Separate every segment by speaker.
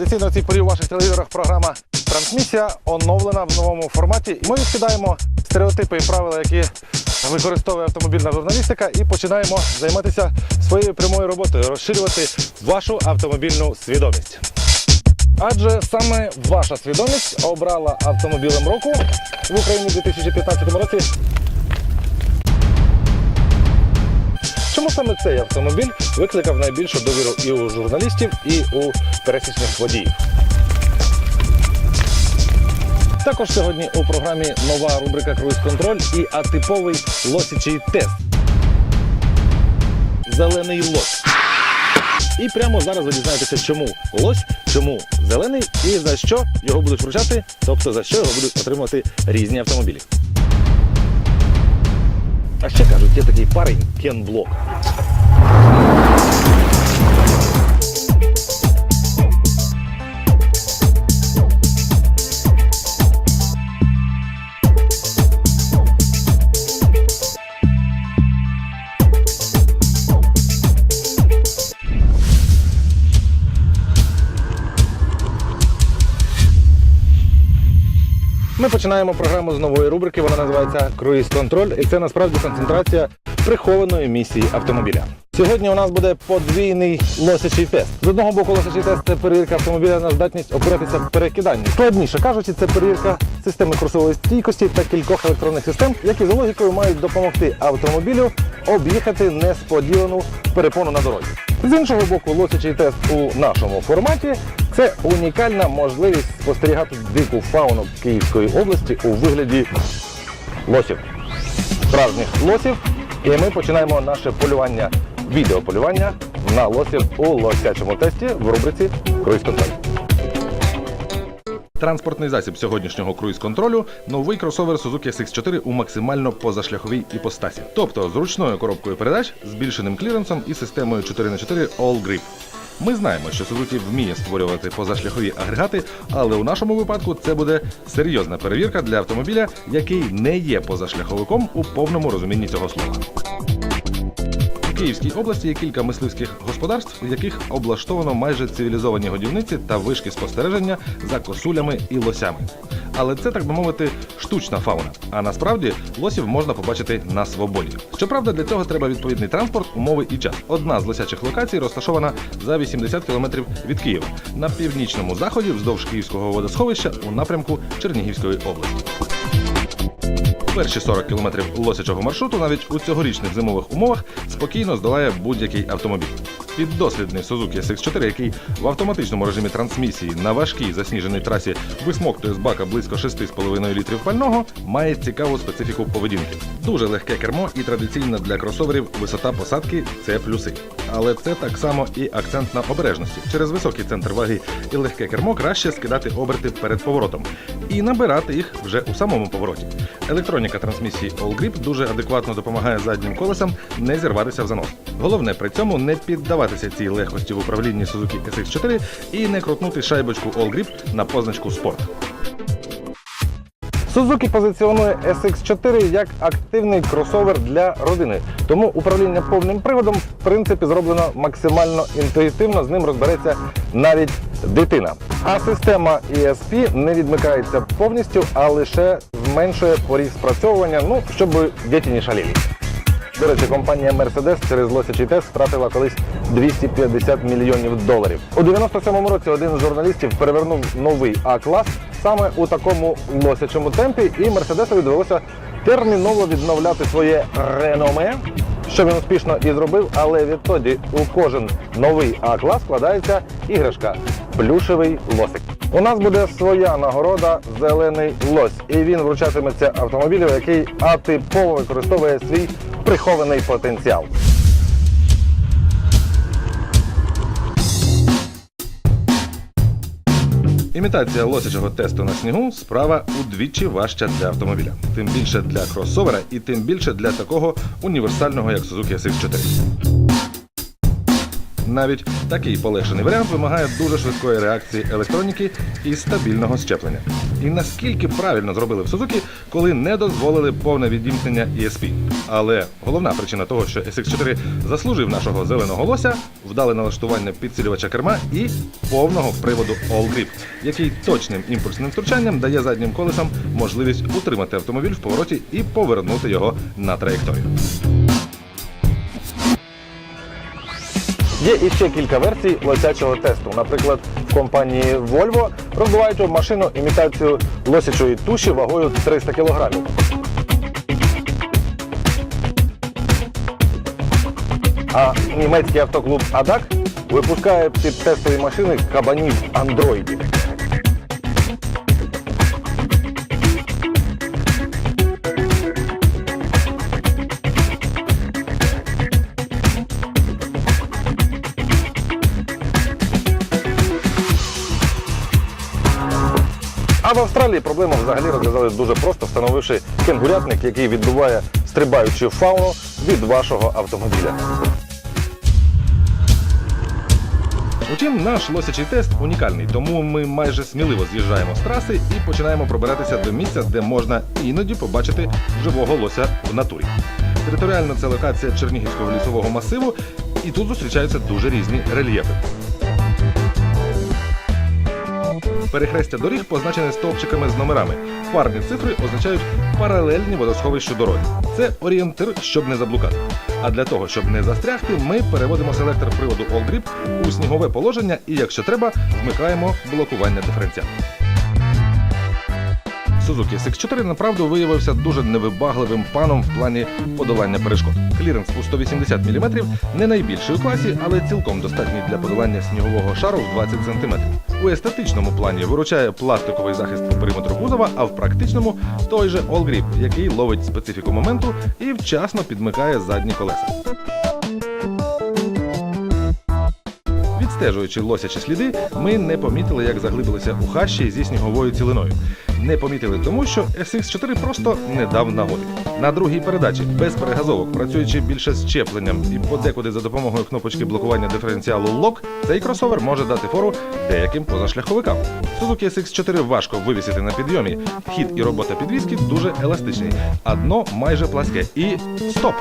Speaker 1: Традиційно в цій порі у ваших телевізорах програма Трансмісія оновлена в новому форматі. Ми відкидаємо стереотипи і правила, які використовує автомобільна журналістика, і починаємо займатися своєю прямою роботою, розширювати вашу автомобільну свідомість. Адже саме ваша свідомість обрала автомобілем року в Україні у 2015 році. Саме цей автомобіль викликав найбільшу довіру і у журналістів, і у пересічних водіїв? Також сьогодні у програмі нова рубрика Круїз контроль і атиповий лосячий тест. Зелений лось. І прямо зараз ви дізнаєтеся, чому лось, чому зелений і за що його будуть вручати, тобто за що його будуть отримувати різні автомобілі. А ще кажуть, є такий парень Кен Блок. Ми починаємо програму з нової рубрики. Вона називається Круїз контроль, і це насправді концентрація прихованої місії автомобіля. Сьогодні у нас буде подвійний лосячий тест. З одного боку, лосячий тест це перевірка автомобіля на здатність опиратися в перекиданні. Складніше кажучи, це перевірка системи курсової стійкості та кількох електронних систем, які за логікою мають допомогти автомобілю об'їхати несподівану перепону на дорозі. З іншого боку, лосячий тест у нашому форматі це унікальна можливість спостерігати дику фауну Київської області у вигляді лосів, справжніх лосів. І ми починаємо наше полювання, відеополювання на лосів у лосячому тесті в рубриці Круїз контроль.
Speaker 2: Транспортний засіб сьогоднішнього круїз-контролю новий кросовер Suzuki SX4 у максимально позашляховій іпостасі, тобто з ручною коробкою передач, збільшеним кліренсом і системою 4х4 All Grip. Ми знаємо, що Suzuki вміє створювати позашляхові агрегати, але у нашому випадку це буде серйозна перевірка для автомобіля, який не є позашляховиком у повному розумінні цього слова. У Київській області є кілька мисливських господарств, в яких облаштовано майже цивілізовані годівниці та вишки спостереження за косулями і лосями. Але це, так би мовити, штучна фауна. А насправді лосів можна побачити на свободі. Щоправда, для цього треба відповідний транспорт, умови і час. Одна з лосячих локацій розташована за 80 кілометрів від Києва на північному заході вздовж Київського водосховища у напрямку Чернігівської області. Перші 40 кілометрів лосячого маршруту навіть у цьогорічних зимових умовах спокійно здолає будь-який автомобіль. Піддослідний Suzuki SX4, який в автоматичному режимі трансмісії на важкій засніженій трасі висмоктує з бака близько 6,5 літрів пального, має цікаву специфіку поведінки. Дуже легке кермо і традиційна для кросоверів висота посадки це плюси. Але це так само і акцент на обережності. Через високий центр ваги і легке кермо краще скидати оберти перед поворотом і набирати їх вже у самому повороті. Електроніка трансмісії All Grip дуже адекватно допомагає заднім колесам не зірватися в занос. Головне при цьому не піддаватися цій легкості в управлінні Suzuki SX4 і не крутнути шайбочку All Grip на позначку спорт.
Speaker 1: Suzuki позиціонує SX4 як активний кросовер для родини. Тому управління повним приводом в принципі зроблено максимально інтуїтивно. З ним розбереться навіть дитина. А система ESP не відмикається повністю, а лише зменшує поріг спрацьовування, ну щоб діти не шаліли. До речі, компанія Mercedes через лосячий тест втратила колись 250 мільйонів доларів. У 97-му році один з журналістів перевернув новий А-клас саме у такому лосячому темпі, і Мерседесові довелося терміново відновляти своє реноме, що він успішно і зробив, але відтоді у кожен новий А-клас складається іграшка плюшевий лосик. У нас буде своя нагорода зелений лось, і він вручатиметься автомобілю, який атипово використовує свій прихований потенціал.
Speaker 2: Імітація лосячого тесту на снігу справа удвічі важча для автомобіля. Тим більше для кросовера і тим більше для такого універсального, як Suzuki SX4. Навіть такий полегшений варіант вимагає дуже швидкої реакції електроніки і стабільного щеплення. І наскільки правильно зробили в Suzuki, коли не дозволили повне відімкнення ESP. Але головна причина того, що SX4 заслужив нашого зеленого лося, вдале налаштування підсилювача керма і повного приводу All Grip, який точним імпульсним втручанням дає заднім колесам можливість утримати автомобіль в повороті і повернути його на траєкторію.
Speaker 1: Є іще кілька версій лосячого тесту. Наприклад, в компанії Volvo розбивають об машину імітацію лосячої туші вагою 300 кг. А німецький автоклуб Адак випускає під тестові машини кабанів андроїдів. В Австралії проблему взагалі розв'язали дуже просто, встановивши кенгурятник, який відбиває стрибаючу фауну від вашого автомобіля.
Speaker 2: Утім, наш лосячий тест унікальний, тому ми майже сміливо з'їжджаємо з траси і починаємо пробиратися до місця, де можна іноді побачити живого лося в натурі. Територіально це локація Чернігівського лісового масиву, і тут зустрічаються дуже різні рельєфи. Перехрестя доріг позначене стовпчиками з номерами. Парні цифри означають паралельні водосховищу дороги. Це орієнтир, щоб не заблукати. А для того, щоб не застрягти, ми переводимо селектор приводу All Grip у снігове положення і, якщо треба, вмикаємо блокування диференціалу. Suzuki SX4 направду виявився дуже невибагливим паном в плані подолання перешкод. Кліренс у 180 мм не найбільший у класі, але цілком достатній для подолання снігового шару в 20 см. У естетичному плані виручає пластиковий захист по периметру кузова, а в практичному той же All Grip, який ловить специфіку моменту і вчасно підмикає задні колеса. Відстежуючи лосячі сліди, ми не помітили, як заглибилися у хащі зі сніговою цілиною. Не помітили тому, що SX4 просто не дав нагоди. На другій передачі, без перегазовок, працюючи більше з щепленням і подекуди за допомогою кнопочки блокування диференціалу LOCK, цей кросовер може дати фору деяким позашляховикам. Suzuki SX4 важко вивісити на підйомі. Хід і робота підвіски дуже еластичні, а дно майже пласке. І стоп!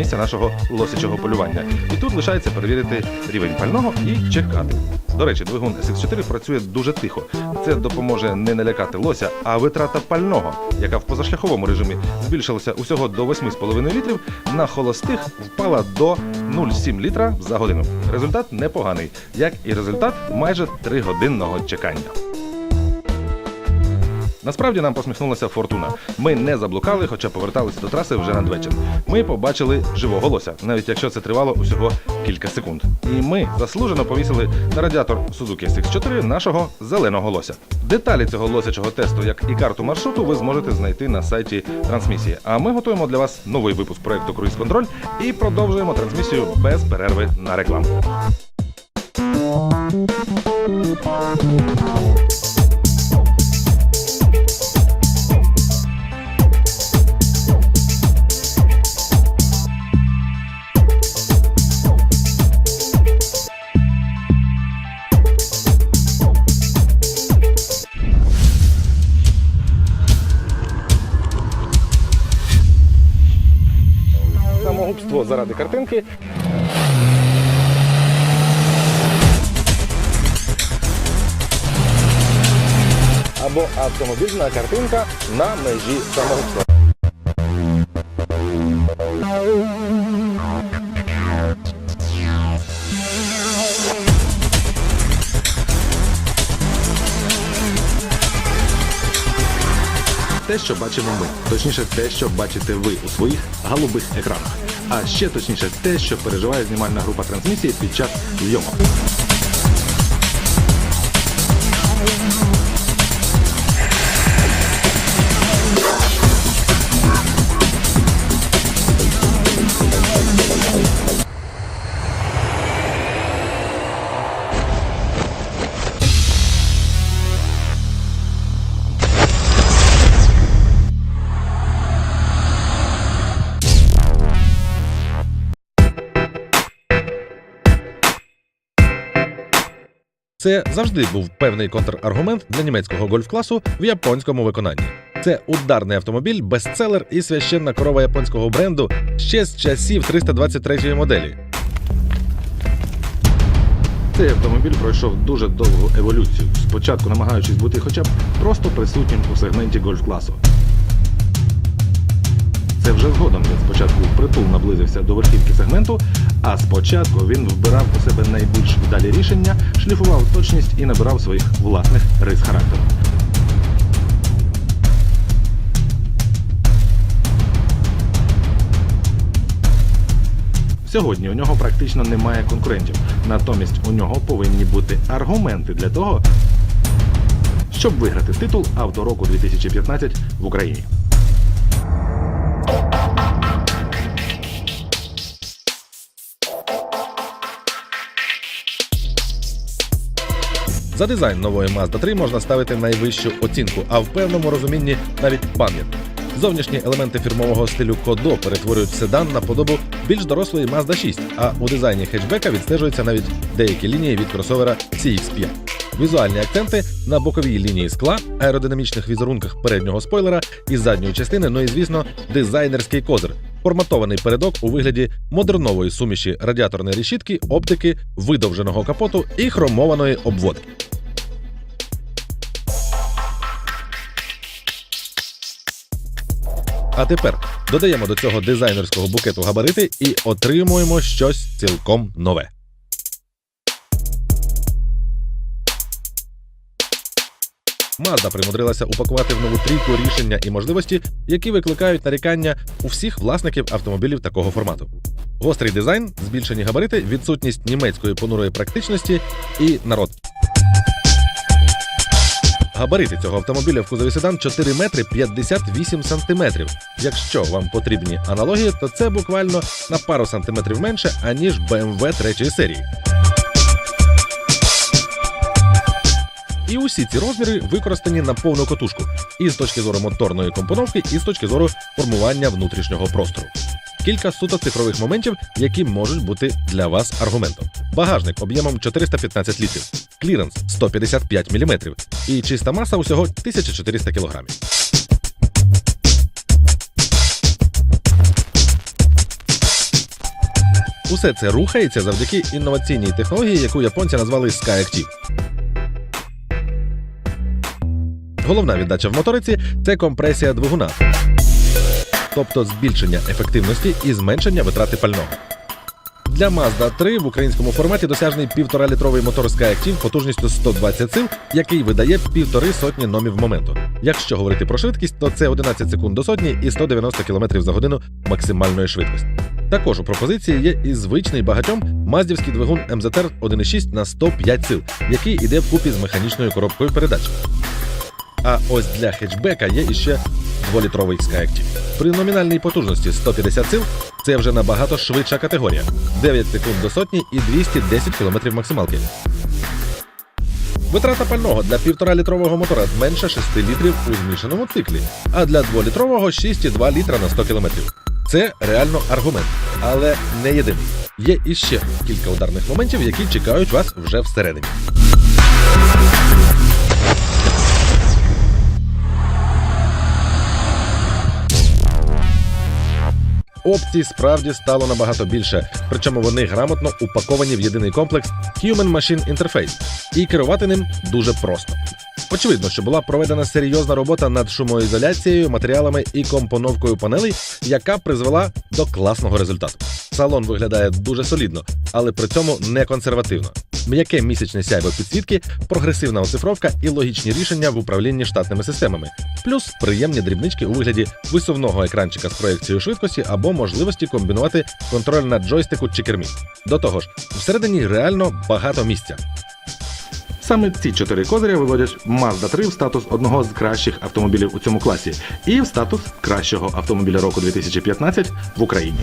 Speaker 2: Місця нашого лосячого полювання. І тут лишається перевірити рівень пального і чекати. До речі, двигун SX4 працює дуже тихо. Це допоможе не налякати лося, а витрата пального, яка в позашляховому режимі збільшилася усього до 8,5 літрів, на холостих впала до 0,7 літра за годину. Результат непоганий, як і результат майже 3-годинного чекання. Насправді нам посміхнулася фортуна. Ми не заблукали, хоча поверталися до траси вже надвечір. Ми побачили живого лося, навіть якщо це тривало усього кілька секунд. І ми заслужено повісили на радіатор Suzuki SX4 нашого зеленого лося. Деталі цього лосячого тесту, як і карту маршруту, ви зможете знайти на сайті трансмісії. А ми готуємо для вас новий випуск проекту Круїз Контроль і продовжуємо трансмісію без перерви на рекламу.
Speaker 1: Заради картинки. Або автомобільна картинка на межі самогубства.
Speaker 2: Те, що бачимо ми, точніше, те, що бачите ви у своїх голубих екранах. А ще точніше, те, що переживає знімальна група трансмісії під час зйомок.
Speaker 3: Це завжди був певний контраргумент для німецького гольф-класу в японському виконанні. Це ударний автомобіль, бестселер і священна корова японського бренду ще з часів 323 моделі.
Speaker 2: Цей автомобіль пройшов дуже довгу еволюцію, спочатку намагаючись бути хоча б просто присутнім у сегменті гольф-класу. Це вже згодом він спочатку впритул наблизився до верхівки сегменту, а спочатку він вбирав у себе найбільш вдалі рішення, шліфував точність і набирав своїх власних рис характеру. Сьогодні у нього практично немає конкурентів. Натомість у нього повинні бути аргументи для того, щоб виграти титул авто року 2015 в Україні.
Speaker 3: За дизайн нової Mazda 3 можна ставити найвищу оцінку, а в певному розумінні навіть пам'ять. Зовнішні елементи фірмового стилю Кодо перетворюють седан на подобу більш дорослої Mazda 6, а у дизайні хетчбека відстежуються навіть деякі лінії від кросовера CX-5. Візуальні акценти на боковій лінії скла, аеродинамічних візерунках переднього спойлера і задньої частини, ну і звісно, дизайнерський козир. Форматований передок у вигляді модернової суміші радіаторної решітки, оптики, видовженого капоту і хромованої обводки. А тепер додаємо до цього дизайнерського букету габарити і отримуємо щось цілком нове. Mazda примудрилася упакувати в нову трійку рішення і можливості, які викликають нарікання у всіх власників автомобілів такого формату. Гострий дизайн, збільшені габарити, відсутність німецької понурої практичності і народ. Габарити цього автомобіля в кузові седан 4 метри 58 сантиметрів. Якщо вам потрібні аналогії, то це буквально на пару сантиметрів менше, аніж BMW 3 серії. І усі ці розміри використані на повну котушку і з точки зору моторної компоновки, і з точки зору формування внутрішнього простору. Кілька суто цифрових моментів, які можуть бути для вас аргументом. Багажник об'ємом 415 літрів, кліренс 155 мм і чиста маса усього 1400 кг. Усе це рухається завдяки інноваційній технології, яку японці назвали SkyActiv. Головна віддача в моториці це компресія двигуна, тобто збільшення ефективності і зменшення витрати пального. Для Mazda 3 в українському форматі досяжний 1,5-літровий мотор SkyActiv потужністю 120 сил, який видає півтори сотні номів моменту. Якщо говорити про швидкість, то це 11 секунд до сотні і 190 км за годину максимальної швидкості. Також у пропозиції є і звичний багатьом маздівський двигун МЗТР 1.6 на 105 сил, який іде вкупі з механічною коробкою передач. А ось для хетчбека є іще 2-літровий Skyactiv. При номінальній потужності 150 сил це вже набагато швидша категорія 9 секунд до сотні і 210 км максималки. Витрата пального для 1,5-літрового мотора менше 6 літрів у змішаному циклі, а для 2-літрового 6,2 літра на 100 км. Це реально аргумент, але не єдиний. Є іще кілька ударних моментів, які чекають вас вже всередині. Опцій справді стало набагато більше, причому вони грамотно упаковані в єдиний комплекс Human Machine Interface, і керувати ним дуже просто. Очевидно, що була проведена серйозна робота над шумоізоляцією, матеріалами і компоновкою панелей, яка призвела до класного результату. Салон виглядає дуже солідно, але при цьому не консервативно. М'яке місячне сяйво підсвітки, прогресивна оцифровка і логічні рішення в управлінні штатними системами, плюс приємні дрібнички у вигляді висувного екранчика з проекцією швидкості або можливості комбінувати контроль на джойстику чи кермі. До того ж, всередині реально багато місця.
Speaker 2: Саме ці чотири козиря виводять Mazda 3 в статус одного з кращих автомобілів у цьому класі і в статус кращого автомобіля року 2015 в Україні.